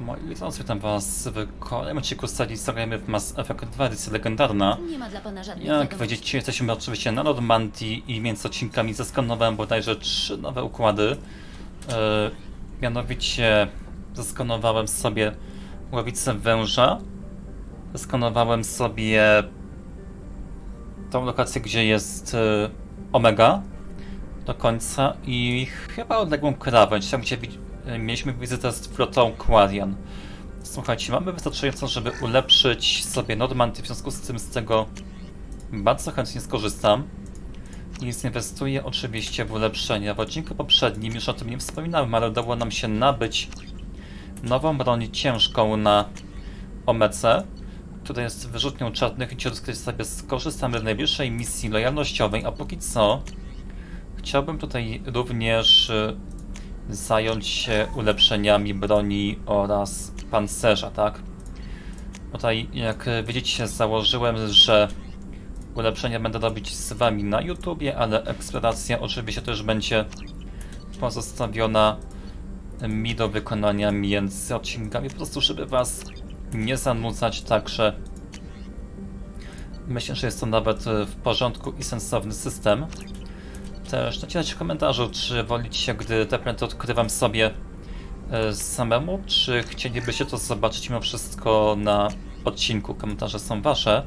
Moi witam, witam was w kolejnym odcinku serii Zagrajmy w Mass Effect 2 edycja legendarna. Nie ma dla pana żadnych Jak wiadomości. widzicie, jesteśmy oczywiście na Normandii i między odcinkami zeskanowałem bodajże trzy nowe układy. E, mianowicie zeskanowałem sobie łowicę węża, zeskanowałem sobie tą lokację, gdzie jest e, Omega do końca i chyba odległą krawędź, tam gdzie mieliśmy wizytę z flotą Quarian. Słuchajcie, mamy wystarczająco, żeby ulepszyć sobie Normandy, w związku z tym z tego bardzo chętnie skorzystam. I zinwestuję oczywiście w ulepszenia. W odcinku poprzednim już o tym nie wspominałem, ale udało nam się nabyć nową broń ciężką na Omece, która jest wyrzutnią czarnych i której sobie skorzystamy w najbliższej misji lojalnościowej, a póki co chciałbym tutaj również y, zająć się ulepszeniami broni oraz pancerza, tak? Tutaj, jak widzicie, założyłem, że ulepszenia będę robić z wami na YouTubie, ale eksploracja oczywiście też będzie pozostawiona mi do wykonania między odcinkami, po prostu żeby was nie zanudzać, także myślę, że jest to nawet w porządku i sensowny system. Też nacisnąć w komentarzu, czy wolicie, gdy te pręty odkrywam sobie e, samemu, czy chcielibyście to zobaczyć mimo wszystko na odcinku. Komentarze są wasze.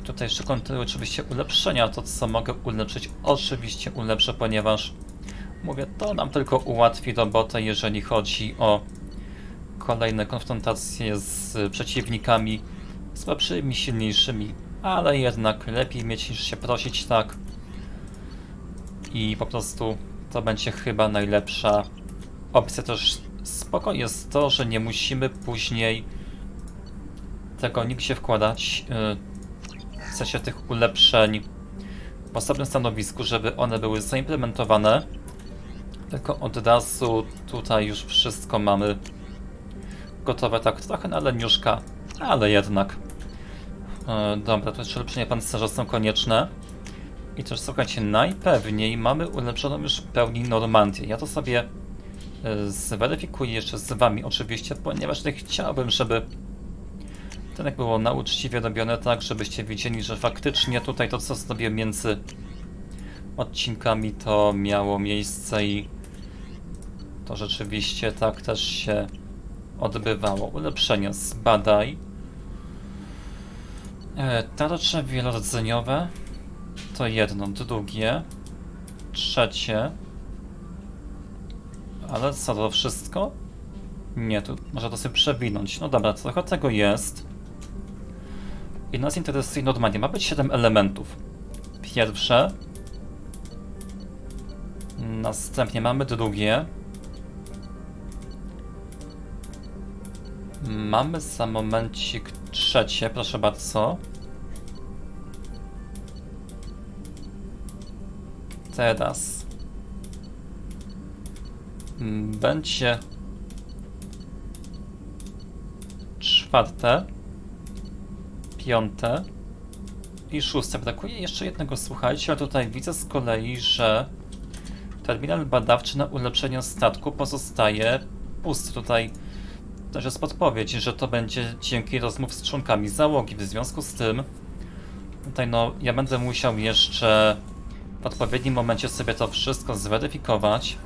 I tutaj jeszcze kontynuuję oczywiście ulepszenia. To, co mogę ulepszyć, oczywiście ulepszę, ponieważ mówię, to nam tylko ułatwi robotę, jeżeli chodzi o kolejne konfrontacje z przeciwnikami słabszymi, silniejszymi, ale jednak lepiej mieć niż się prosić, tak? I po prostu to będzie chyba najlepsza opcja. Też spoko jest to, że nie musimy później tego nigdzie wkładać, yy, w sensie tych ulepszeń w osobnym stanowisku, żeby one były zaimplementowane. Tylko od razu tutaj już wszystko mamy gotowe, tak trochę na leniuszka, ale jednak. E, dobra, to jeszcze ulepszenia pancerza są konieczne. I też słuchajcie, najpewniej mamy ulepszoną już w pełni Normandię. Ja to sobie e, zweryfikuję jeszcze z wami oczywiście, ponieważ nie chciałbym, żeby to jak było na uczciwie robione tak, żebyście widzieli, że faktycznie tutaj to co zrobię między odcinkami to miało miejsce i to rzeczywiście tak też się odbywało. Ulepszenia zbadaj. E, tarcze wielorodzeniowe to jedno, drugie, trzecie. Ale co to wszystko? Nie, tu może to sobie przewinąć. No dobra, trochę tego jest. I nas interesuje normalnie. Ma być 7 elementów. Pierwsze. Następnie mamy drugie. Mamy za momencik trzecie, proszę bardzo. Teraz mm, będzie czwarte, piąte i szóste. Brakuje jeszcze jednego, słuchajcie, ale tutaj widzę z kolei, że terminal badawczy na ulepszenie statku pozostaje pusty. Tutaj też jest podpowiedź, że to będzie dzięki rozmów z członkami załogi. W związku z tym, tutaj no, ja będę musiał jeszcze w odpowiednim momencie sobie to wszystko zweryfikować.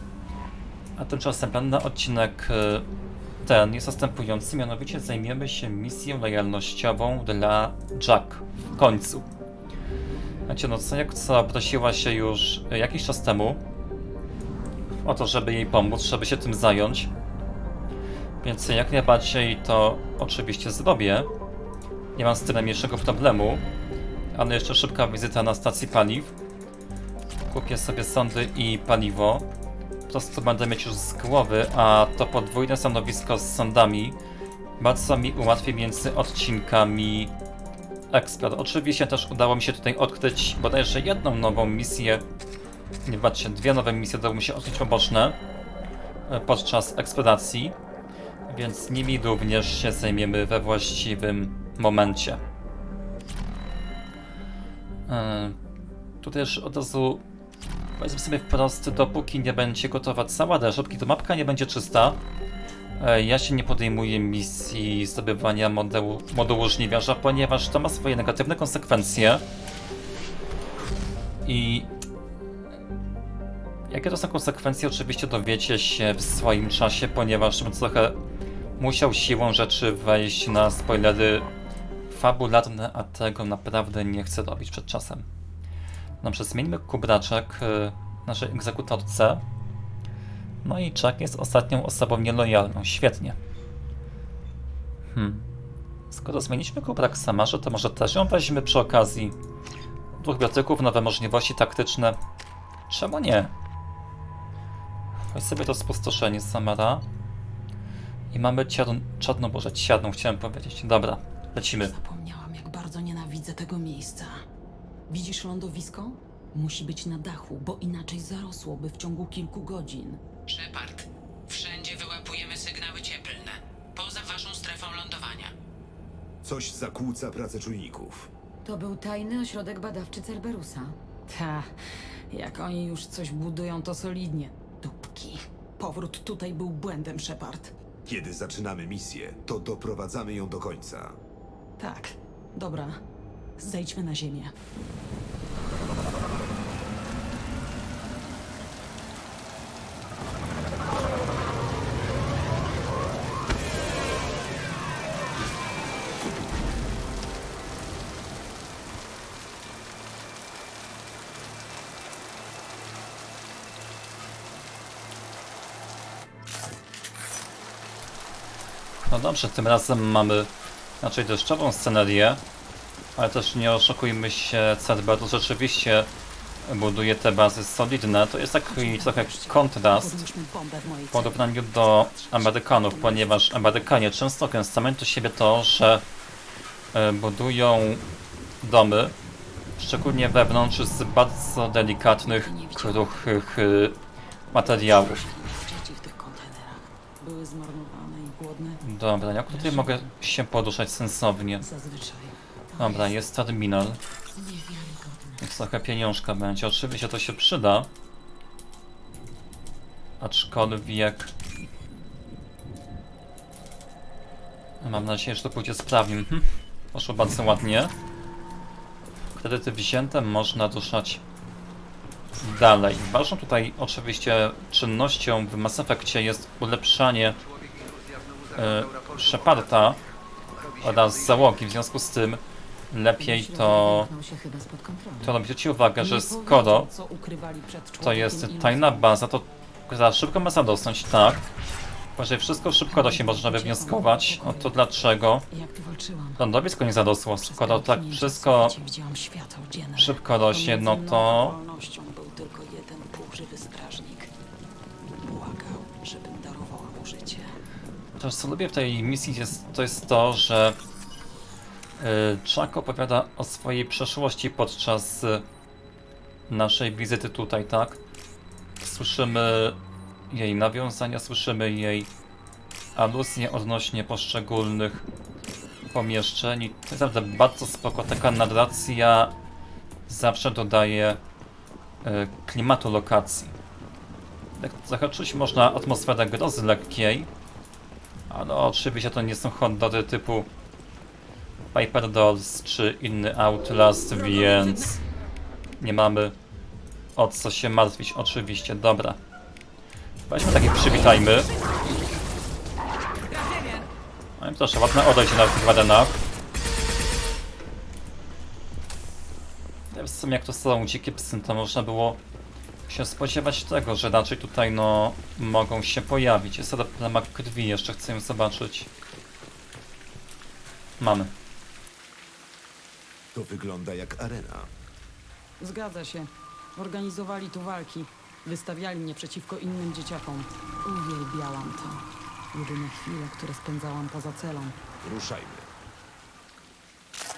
A tymczasem plan na odcinek y, ten jest następujący, mianowicie zajmiemy się misją lojalnościową dla Jack w końcu. Znacie, no co jak co prosiła się już jakiś czas temu o to, żeby jej pomóc, żeby się tym zająć. Więc jak najbardziej to oczywiście zrobię. Nie mam z tym najmniejszego problemu. Ale jeszcze szybka wizyta na stacji paliw. Kupię sobie sądy i paliwo. Po prostu będę mieć już z głowy, a to podwójne stanowisko z sądami bardzo mi ułatwi między odcinkami Expert. Oczywiście też udało mi się tutaj odkryć bodajże jedną nową misję. Nie patrzcie, dwie nowe misje udało mi się odkryć poboczne e, podczas eksploracji, więc nimi również się zajmiemy we właściwym momencie. E, Tutaj też od razu powiedzmy sobie wprost, dopóki nie będzie gotowa cała reszta, dopóki to mapka nie będzie czysta, E, Ja się nie podejmuję misji zdobywania modułu, modułu żniwiarza, ponieważ to ma swoje negatywne konsekwencje. I jakie to są konsekwencje, oczywiście dowiecie się w swoim czasie, ponieważ bym trochę musiał siłą rzeczy wejść na spoilery fabularne, a tego naprawdę nie chcę robić przed czasem. Dobrze, zmieńmy kubraczek y, naszej egzekutorce. No i Chuck jest ostatnią osobą nielojalną. Świetnie. Hmm. Skoro zmieniliśmy kubrak Samarze, to może też ją weźmy przy okazji. Dwóch biotyków, nowe możliwości taktyczne. Czemu nie? Weź sobie to spustoszenie Samara. I mamy ciarn... czarną, boże, ciarną chciałem powiedzieć. Dobra, lecimy. Zapomniałam, jak bardzo nienawidzę tego miejsca. Widzisz lądowisko? Musi być na dachu, bo inaczej zarosłoby w ciągu kilku godzin. Shepard, wszędzie wyłapujemy sygnały cieplne. Poza waszą strefą lądowania. Coś zakłóca pracę czujników. To był tajny ośrodek badawczy Cerberusa. Ta, jak oni już coś budują, to solidnie. Dupki. Powrót tutaj był błędem, Shepard. Kiedy zaczynamy misję, to doprowadzamy ją do końca. Tak, dobra. Zejdźmy na ziemię. No dobrze, tym razem mamy raczej deszczową scenerię, ale też nie oszukujmy się, Cerberus rzeczywiście buduje te bazy solidne. To jest taki trochę kontrast w porównaniu do Amerykanów, ponieważ Amerykanie często gęstają do siebie to, że e, budują domy, szczególnie wewnątrz, z bardzo delikatnych, kruchych e, materiałów. Dobra, jak tutaj mogę się poruszać sensownie? Zazwyczaj. Dobra, jest terminal. Więc trochę pieniążka będzie. Oczywiście to się przyda. Aczkolwiek... Mam nadzieję, że to pójdzie sprawnie. Mhm. Poszło bardzo ładnie. Kredyty wzięte można ruszać dalej. Ważną tutaj oczywiście czynnością w Mass Effectie jest ulepszanie Sheparda oraz załogi. W związku z tym lepiej to to zwróćcie uwagę, że skoro to jest tajna baza, to za szybko ma zadosnąć, tak? Jeżeli wszystko szybko da się można wywnioskować, no to dlaczego? Lądowisko nie zadosło? Skoro tak wszystko szybko rośnie, no to... To, co lubię w tej misji jest, to jest to, że Chuck opowiada o swojej przeszłości podczas y, naszej wizyty tutaj, tak? Słyszymy jej nawiązania, słyszymy jej aluzje odnośnie poszczególnych pomieszczeń. To jest naprawdę bardzo spoko. Taka narracja zawsze dodaje y, klimatu lokacji. Trochę czuć można atmosferę grozy lekkiej, ale oczywiście to nie są horrory typu Piper Dolls czy inny Outlast, więc nie mamy o co się martwić oczywiście. Dobra. Weźmy takie przywitajmy. No i proszę, ładne odejście na tych arenach. W sumie jak to są dzikie psy, to można było się spodziewać tego, że raczej tutaj no mogą się pojawić. Jest replama krwi, jeszcze chcę ją zobaczyć. Mamy. To wygląda jak arena. Zgadza się. Organizowali tu walki. Wystawiali mnie przeciwko innym dzieciakom. Uwielbiałam to. Jedyne chwile, które spędzałam poza celą. Ruszajmy.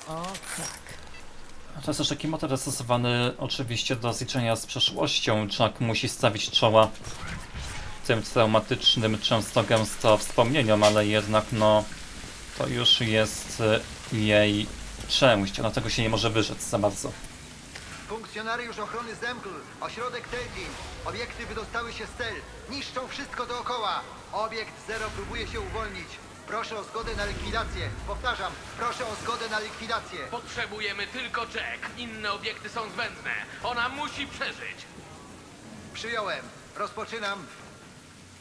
O tak. To jest też taki motyw zastosowany oczywiście do zliczenia z przeszłością. Chuck musi stawić czoła tym traumatycznym, często gęsto wspomnieniom, ale jednak no to już jest jej część, ona tego się nie może wyrzec za bardzo. Funkcjonariusz ochrony Zemgl, ośrodek Teltin. Obiekty wydostały się z cel. Niszczą wszystko dookoła. Obiekt zero próbuje się uwolnić. Proszę o zgodę na likwidację. Powtarzam, proszę o zgodę na likwidację. Potrzebujemy tylko Jack. Inne obiekty są zbędne. Ona musi przeżyć. Przyjąłem. Rozpoczynam.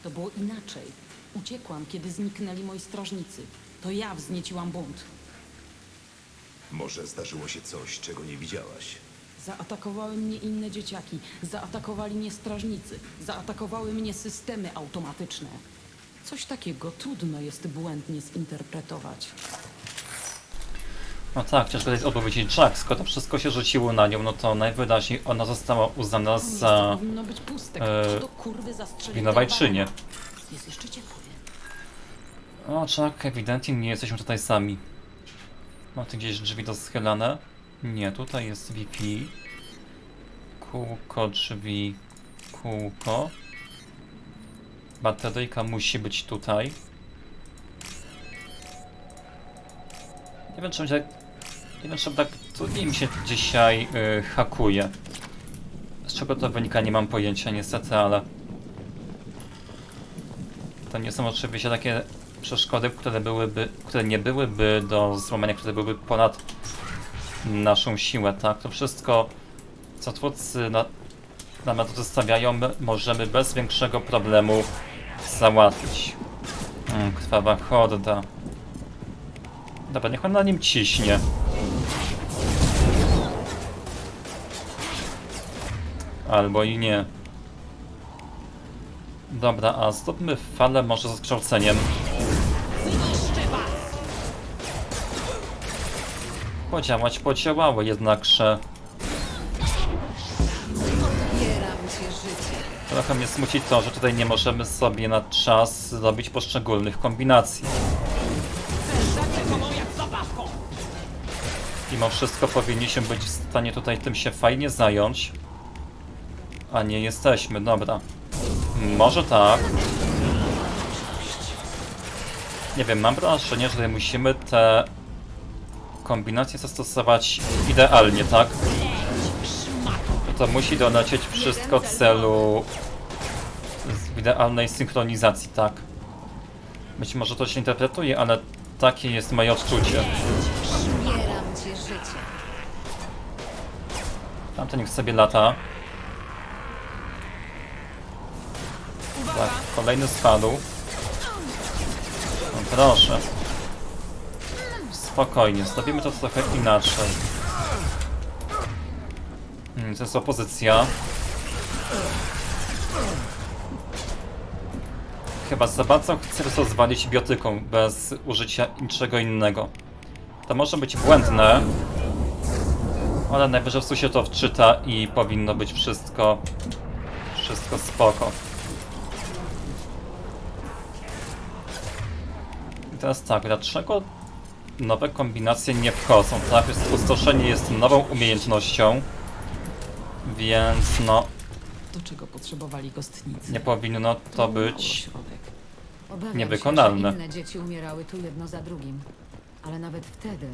To było inaczej. Uciekłam, kiedy zniknęli moi strażnicy. To ja wznieciłam bunt. Może zdarzyło się coś, czego nie widziałaś. Zaatakowały mnie inne dzieciaki, zaatakowali mnie strażnicy, zaatakowały mnie systemy automatyczne. Coś takiego trudno jest błędnie zinterpretować. No tak, ciężko jest odpowiedzieć Jack, skoro wszystko się rzuciło na nią, no to najwyraźniej ona została uznana To miejsce za powinno być puste. e, Kto do kurwy zastrzelił winowajczynię. Jest jeszcze ciepły. Jack, ewidentnie nie jesteśmy tutaj sami. Mam tu gdzieś drzwi doschylane? Nie, tutaj jest Wi-Fi. Kółko, drzwi, kółko. Bateryjka musi być tutaj. Nie wiem, czym tak... Nie wiem, czym tak trudniej mi się dzisiaj y, hakuje. Z czego to wynika, nie mam pojęcia niestety, ale... To nie są oczywiście takie przeszkody, które byłyby, które nie byłyby do złamania, które byłyby ponad naszą siłę, tak? To wszystko, co twórcy na, na to zostawiają, my możemy bez większego problemu załatwić. Mm, krwawa horda. Dobra, niech on na nim ciśnie. Albo i nie. Dobra, a zróbmy falę może z kształceniem. Podziałać podziałały jednakże. Trochę mnie smuci to, że tutaj nie możemy sobie na czas zrobić poszczególnych kombinacji. Mimo wszystko powinniśmy być w stanie tutaj tym się fajnie zająć. A nie jesteśmy, dobra. Może tak. Nie wiem, mam wrażenie, że musimy te kombinacje zastosować idealnie, tak? To musi dolecieć wszystko celu z idealnej synchronizacji, tak? Być może to się interpretuje, ale takie jest moje odczucie. Tamten niech sobie lata. Tak, kolejny spadł. No proszę. Spokojnie, zrobimy to trochę inaczej. Hmm, to jest opozycja. Chyba za bardzo chcę to zwalić biotyką, bez użycia niczego innego. To może być błędne, ale najwyżej w się to wczyta i powinno być wszystko... Wszystko spoko. I teraz tak, dlaczego nowe kombinacje nie wchodzą? Tak, jest pustoszenie jest nową umiejętnością, więc no, Do czego potrzebowali gostnicy? nie powinno to być... Ośrodek. Obawiam Niewykonalne. Się, że inne dzieci umierały tu jedno za drugim. Ale nawet wtedy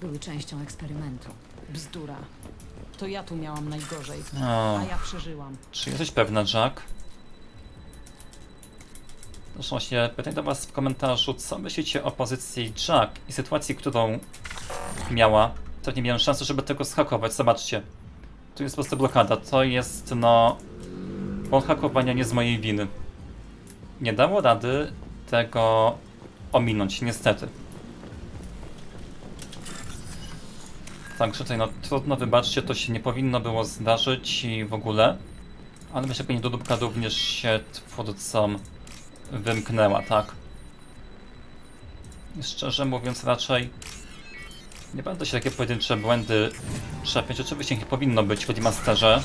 były częścią eksperymentu. Bzdura. To ja tu miałam najgorzej. O. A ja przeżyłam. Czy jesteś pewna, Jack? Zresztą właśnie pytanie do was w komentarzu, co myślicie o pozycji Jack i sytuacji, którą miała. To nie miałem szansy, żeby tego zhakować. Zobaczcie. Tu jest po prostu blokada. To jest, no... Błąd hakowania nie z mojej winy. Nie dało rady tego ominąć, niestety. Także tutaj, no trudno, wybaczcie, to się nie powinno było zdarzyć i w ogóle. Ale myślę, że niedodóbka również się twórcom wymknęła, tak? Szczerze mówiąc, raczej nie będę się takie pojedyncze błędy czepiać. Oczywiście ich nie powinno być w remasterze.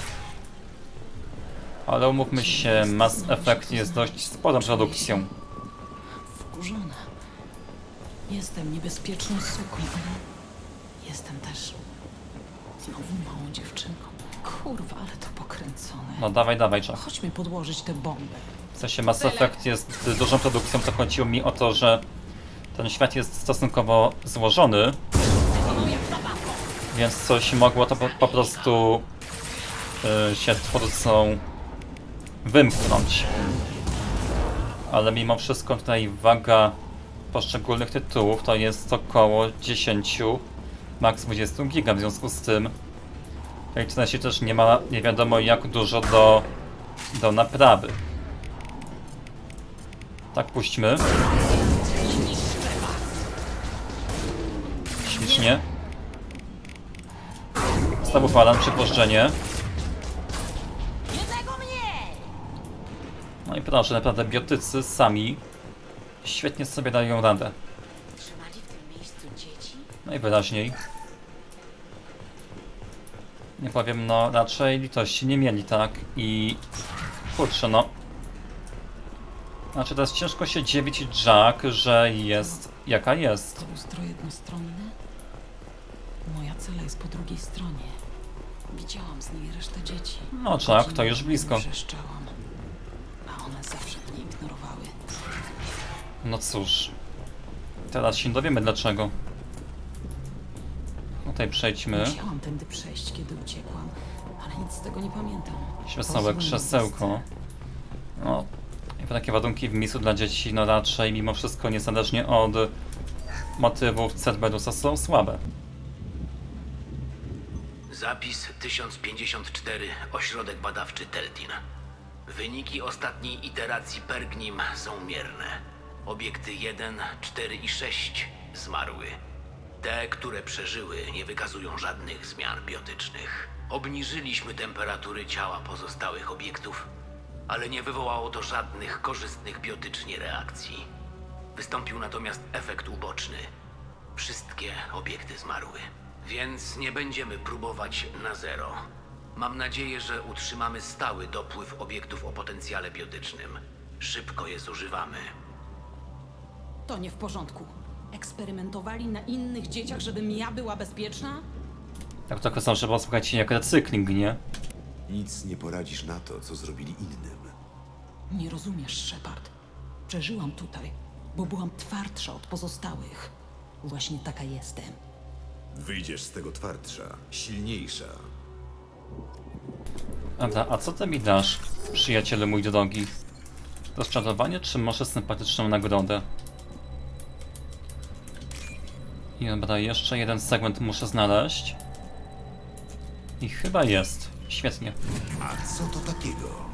Ale umówmy się, Mass Effect jest dość sporą produkcją. Wkurzona. Jestem niebezpieczną suką, ale jestem też znowu małą dziewczynką. Kurwa, ale to pokręcone. No dawaj, dawaj, Jack. Chodźmy podłożyć tę bombę. W sensie Mass Effect jest dużą produkcją, to chodziło mi o to, że ten świat jest stosunkowo złożony, więc coś mogło to po, po prostu y, się twórcą wymknąć. ale mimo wszystko tutaj waga poszczególnych tytułów to jest około 10, maks 20 giga, w związku z tym w internecie też nie ma nie wiadomo jak dużo do, do naprawy. Tak, puśćmy. Ślicznie. Znowu palam przypuszczenie. No i proszę, naprawdę biotycy sami świetnie sobie dają radę. Najwyraźniej. Nie powiem, no raczej litości nie mieli, tak? I kurczę, no. Znaczy teraz ciężko się dziwić Jack, że jest jaka jest. To lustro jednostronne? Moja cela jest po drugiej stronie. Widziałam z niej resztę dzieci. No Jack, to już blisko. Wrzeszczałam. A one zawsze mnie ignorowały. No cóż. Teraz się dowiemy dlaczego. Tutaj przejdźmy. Musiałam tędy przejść, kiedy uciekłam, ale nic z tego nie pamiętam. Posłanne krzesełko. No, takie ładunki w miejscu dla dzieci, no raczej mimo wszystko niezależnie od motywów Cerberusa są słabe. Zapis 1054, ośrodek badawczy Teltin. Wyniki ostatniej iteracji Pergnim są mierne. Obiekty 1, 4 i 6 zmarły. Te, które przeżyły, nie wykazują żadnych zmian biotycznych. Obniżyliśmy temperatury ciała pozostałych obiektów, ale nie wywołało to żadnych korzystnych biotycznie reakcji. Wystąpił natomiast efekt uboczny. Wszystkie obiekty zmarły. Więc nie będziemy próbować na zero. Mam nadzieję, że utrzymamy stały dopływ obiektów o potencjale biotycznym. Szybko je zużywamy. To nie w porządku. Eksperymentowali na innych dzieciach, żebym ja była bezpieczna? Jak to są, trzeba słuchać jak recykling, nie? Nic nie poradzisz na to, co zrobili innym. Nie rozumiesz, Shepard. Przeżyłam tutaj, bo byłam twardsza od pozostałych. Właśnie taka jestem. Wyjdziesz z tego twardsza, silniejsza. Dobra, a co ty mi dasz, przyjacielu mój drogi? Rozczarowanie czy może sympatyczną nagrodę? I dobra, jeszcze jeden segment muszę znaleźć. I chyba jest. Świetnie. A co to takiego?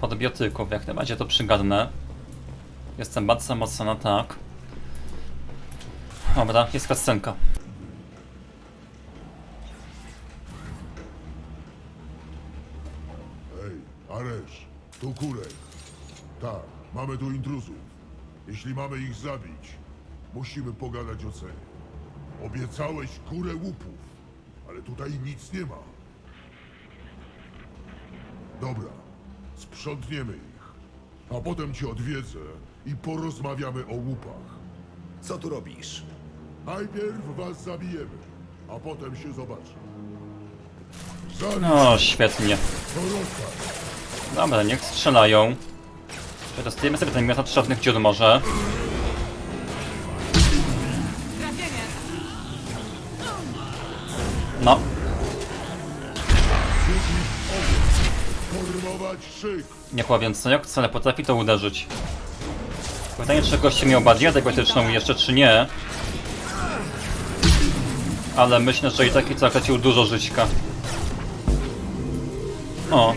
Podbiotyków, jak najbardziej to przygadnę. Jestem bardzo mocno na tak. Dobra, jest kascenka. Ej, Aresz, tu Kurek. Tak, mamy tu intruzów. Jeśli mamy ich zabić, musimy pogadać o cenie. Obiecałeś kurę łupów, ale tutaj nic nie ma. Dobra, sprzątniemy ich, a potem cię odwiedzę i porozmawiamy o łupach. Co tu robisz? Najpierw was zabijemy, a potem się zobaczy. Zabij No, świetnie. to rozkaz. Dobra, niech strzelają. Przetestujemy sobie ten miotacz czarnych dziur może. Nie powiem co, jak wcale potrafi to uderzyć. Pytanie, czy goście miał bardziej adekwatyczną jeszcze, czy nie. Ale myślę, że i taki co tracił dużo żyćka. O.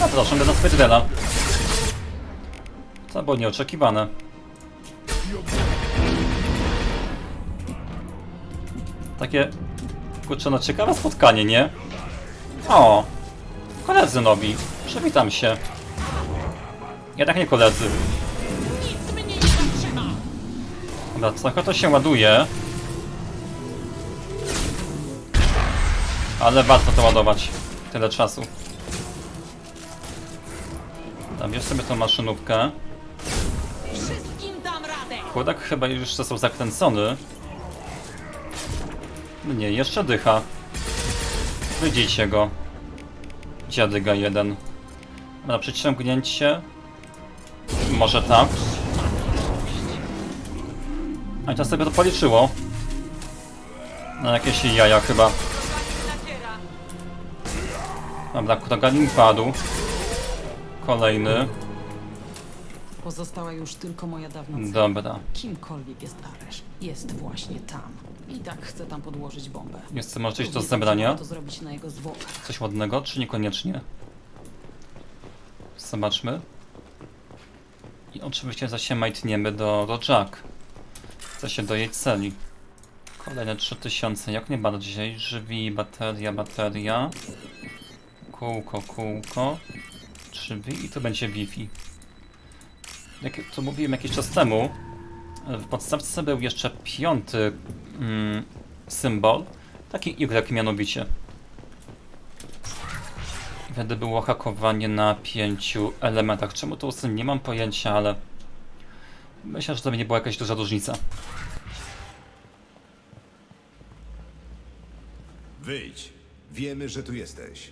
No proszę, do nas Fedrela. To było nieoczekiwane. Takie, kurczę, no ciekawe spotkanie, nie? O, koledzy nowi, przywitam się. Jednak nie koledzy. Dobra, trochę to się ładuje. Ale warto to ładować. Tyle czasu. Tam bierz sobie tą maszynówkę. Wszystkim dam radę! Chłodak chyba już został zakręcony. Nie, jeszcze dycha. Wyjdziecie go. Dziadyga jeden. Na przyciągnięcie. Może tak. A to sobie to policzyło. Na jakieś jaja chyba. Dobra, Kroganin padł. Kolejny. Pozostała już tylko moja dawna. Dobra. Kimkolwiek jest Aresz, jest właśnie tam. I tak chcę tam podłożyć bombę. Jest może coś do Równie dobrze To zrobić na jego zwłokach. Coś ładnego, czy niekoniecznie? Zobaczmy. I oczywiście zaś się majtniemy do, do Jack. Chce się do jej celi. Kolejne 3000, jak nie bardziej. Drzwi, bateria, bateria. Kółko, kółko. Drzwi i to będzie Wi-Fi. Jak to mówiłem jakiś czas temu, w podstawce był jeszcze piąty mm, symbol. Taki Y mianowicie. Wtedy było hakowanie na pięciu elementach. Czemu to usunę? Nie mam pojęcia, ale myślę, że to by nie była jakaś duża różnica. Wyjdź. Wiemy, że tu jesteś.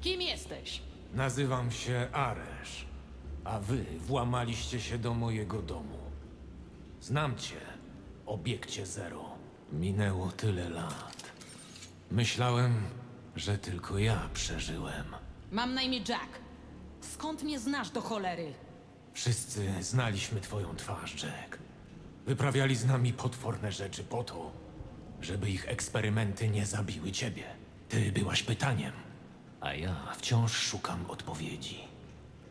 Kim jesteś? Nazywam się Aresz, a wy włamaliście się do mojego domu. Znam cię, obiekcie Zero. Minęło tyle lat. Myślałem, że tylko ja przeżyłem. Mam na imię Jack. Skąd mnie znasz do cholery? Wszyscy znaliśmy twoją twarz, Jack. Wyprawiali z nami potworne rzeczy po to, żeby ich eksperymenty nie zabiły ciebie. Ty byłaś pytaniem, a ja wciąż szukam odpowiedzi.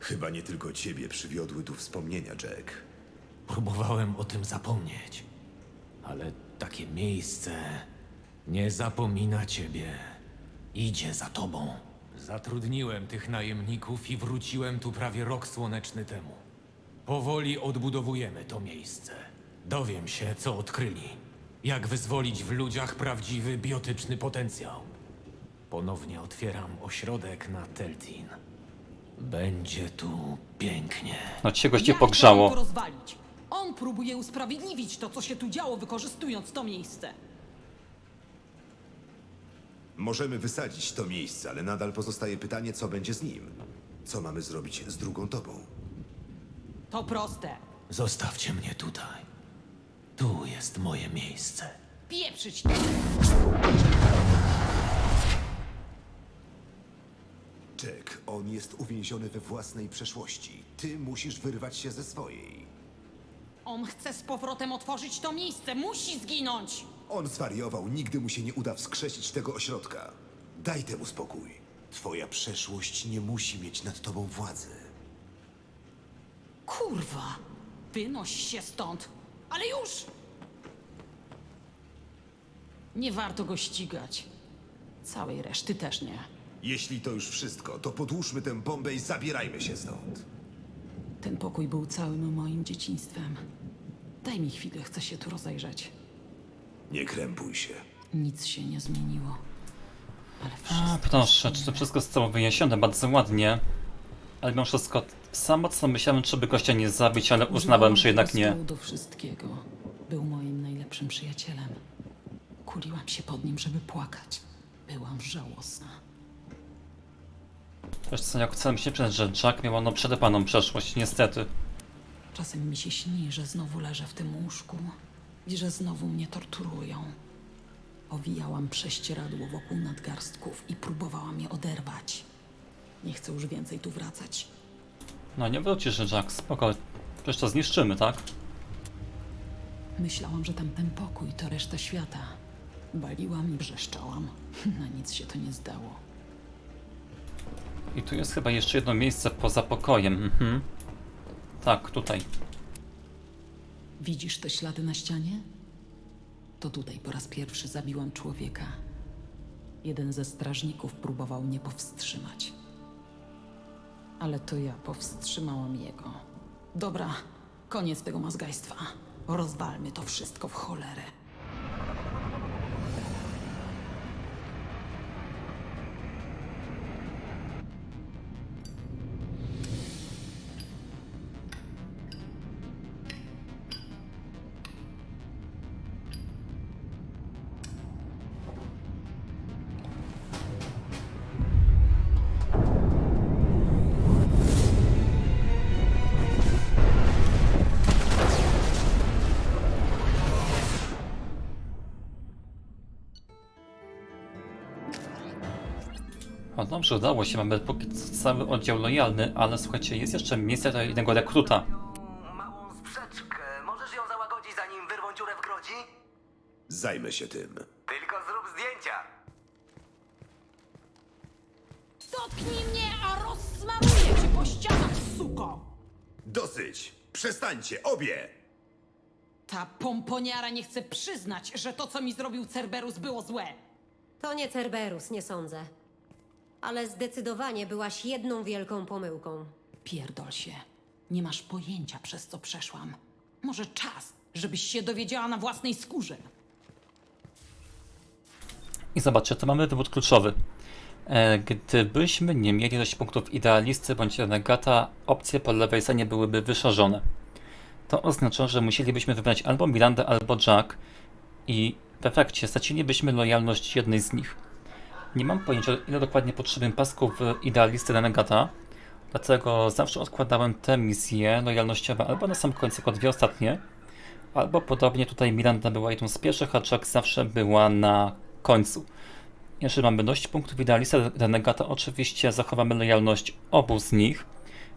Chyba nie tylko ciebie przywiodły tu wspomnienia, Jack. Próbowałem o tym zapomnieć, ale takie miejsce nie zapomina ciebie. Idzie za tobą. Zatrudniłem tych najemników i wróciłem tu prawie rok słoneczny temu. Powoli odbudowujemy to miejsce. Dowiem się, co odkryli. Jak wyzwolić w ludziach prawdziwy biotyczny potencjał. Ponownie otwieram ośrodek na Teltin. Będzie tu pięknie. No cię goście ja chciałam pogrzało. go rozwalić. On próbuje usprawiedliwić to, co się tu działo, wykorzystując to miejsce. Możemy wysadzić to miejsce, ale nadal pozostaje pytanie, co będzie z nim. Co mamy zrobić z drugą tobą? To proste. Zostawcie mnie tutaj. Tu jest moje miejsce. Pieprzyć to. Jack, on jest uwięziony we własnej przeszłości. Ty musisz wyrwać się ze swojej. On chce z powrotem otworzyć to miejsce. Musi zginąć. On zwariował, nigdy mu się nie uda wskrzesić tego ośrodka. Daj temu spokój. Twoja przeszłość nie musi mieć nad tobą władzy. Kurwa. Wynoś się stąd. Ale już! Nie warto go ścigać. Całej reszty też nie. Jeśli to już wszystko, to podłóżmy tę bombę i zabierajmy się stąd. Ten pokój był całym moim dzieciństwem. Daj mi chwilę, chcę się tu rozejrzeć. Nie krępuj się. Nic się nie zmieniło. Ale A, wszystko proszę, czy to wszystko zostało wyjaśnione bardzo ładnie. Ale mimo wszystko, sam mocno myślałem, czy by gościa nie zabić, ale uznałem, że jednak nie. do wszystkiego. Był moim najlepszym przyjacielem. Kuliłam się pod nim, żeby płakać. Byłam żałosna. Wiesz co, jak chcę się przyznać, że Jack miał no przedepaną przeszłość, niestety. Czasem mi się śni, że znowu leżę w tym łóżku i że znowu mnie torturują. Owijałam prześcieradło wokół nadgarstków i próbowałam je oderwać. Nie chcę już więcej tu wracać. No nie wrócisz, Jack, spoko. Przecież to zniszczymy, tak? Myślałam, że tamten pokój to reszta świata. Baliłam i wrzeszczałam. Na nic się to nie zdało. I tu jest chyba jeszcze jedno miejsce poza pokojem, mhm. Tak, tutaj. Widzisz te ślady na ścianie? To tutaj po raz pierwszy zabiłam człowieka. Jeden ze strażników próbował mnie powstrzymać. Ale to ja powstrzymałam jego. Dobra, koniec tego mazgajstwa. Rozwalmy to wszystko w cholerę. No dobrze, udało się, mamy póki co cały oddział lojalny, ale słuchajcie, jest jeszcze miejsce dla jednego rekruta. Małą sprzeczkę. Możesz ją załagodzić, zanim wyrwą dziurę w grodzi? Zajmę się tym. Tylko zrób zdjęcia. Dotknij mnie, a rozsmaruję cię po ścianach, suko! Dosyć! Przestańcie, obie! Ta pomponiara nie chce przyznać, że to, co mi zrobił Cerberus, było złe. To nie Cerberus, nie sądzę. Ale zdecydowanie byłaś jedną wielką pomyłką. Pierdol się. Nie masz pojęcia, przez co przeszłam. Może czas, żebyś się dowiedziała na własnej skórze. I zobaczcie, to mamy wywód kluczowy. E, Gdybyśmy nie mieli dość punktów idealisty bądź renegata, opcje po lewej stronie byłyby wyszarzone. To oznacza, że musielibyśmy wybrać albo Mirandę, albo Jack i w efekcie stracilibyśmy lojalność jednej z nich. Nie mam pojęcia, ile dokładnie potrzebuję pasków idealisty renegata, dlatego zawsze odkładałem te misje lojalnościowe albo na sam końcu jako dwie ostatnie, albo podobnie tutaj Miranda była jedną z pierwszych, a Jack zawsze była na końcu. Jeżeli mamy dość punktów idealisty renegata, oczywiście zachowamy lojalność obu z nich,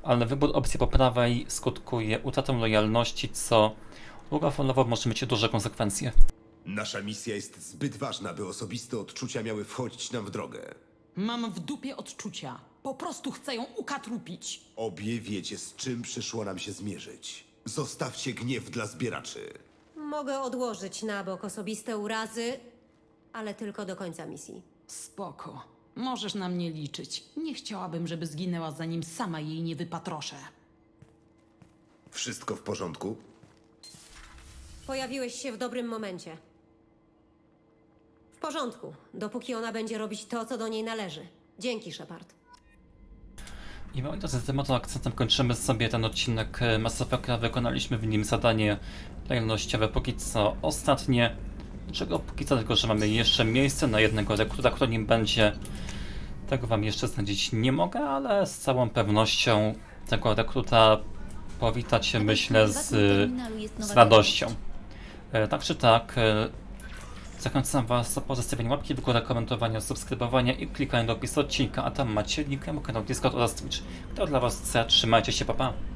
ale wybór opcji po prawej skutkuje utratą lojalności, co długofalowo może mieć duże konsekwencje. Nasza misja jest zbyt ważna, by osobiste odczucia miały wchodzić nam w drogę. Mam w dupie odczucia. Po prostu chcę ją ukatrupić. Obie wiecie, z czym przyszło nam się zmierzyć. Zostawcie gniew dla zbieraczy. Mogę odłożyć na bok osobiste urazy, ale tylko do końca misji. Spoko. Możesz na mnie liczyć. Nie chciałabym, żeby zginęła, zanim sama jej nie wypatroszę. Wszystko w porządku? Pojawiłeś się w dobrym momencie. W porządku, dopóki ona będzie robić to, co do niej należy. Dzięki, Shepard. I moi drodzy, tym oto akcentem kończymy sobie ten odcinek e, Mass Effecta. Wykonaliśmy w nim zadanie lojalnościowe, póki co ostatnie. Czego póki co, tylko że mamy jeszcze miejsce na jednego rekruta, kto nim będzie. Tego wam jeszcze znaleźć nie mogę, ale z całą pewnością tego rekruta powitacie, myślę, z, z radością. E, tak czy tak, e, zachęcam was do pozostawienia łapki w górę, komentowania, subskrybowania i klikania do opisu odcinka, a tam macie link na mój kanał Discord oraz Twitch. To dla was chce, trzymajcie się, papa. Pa.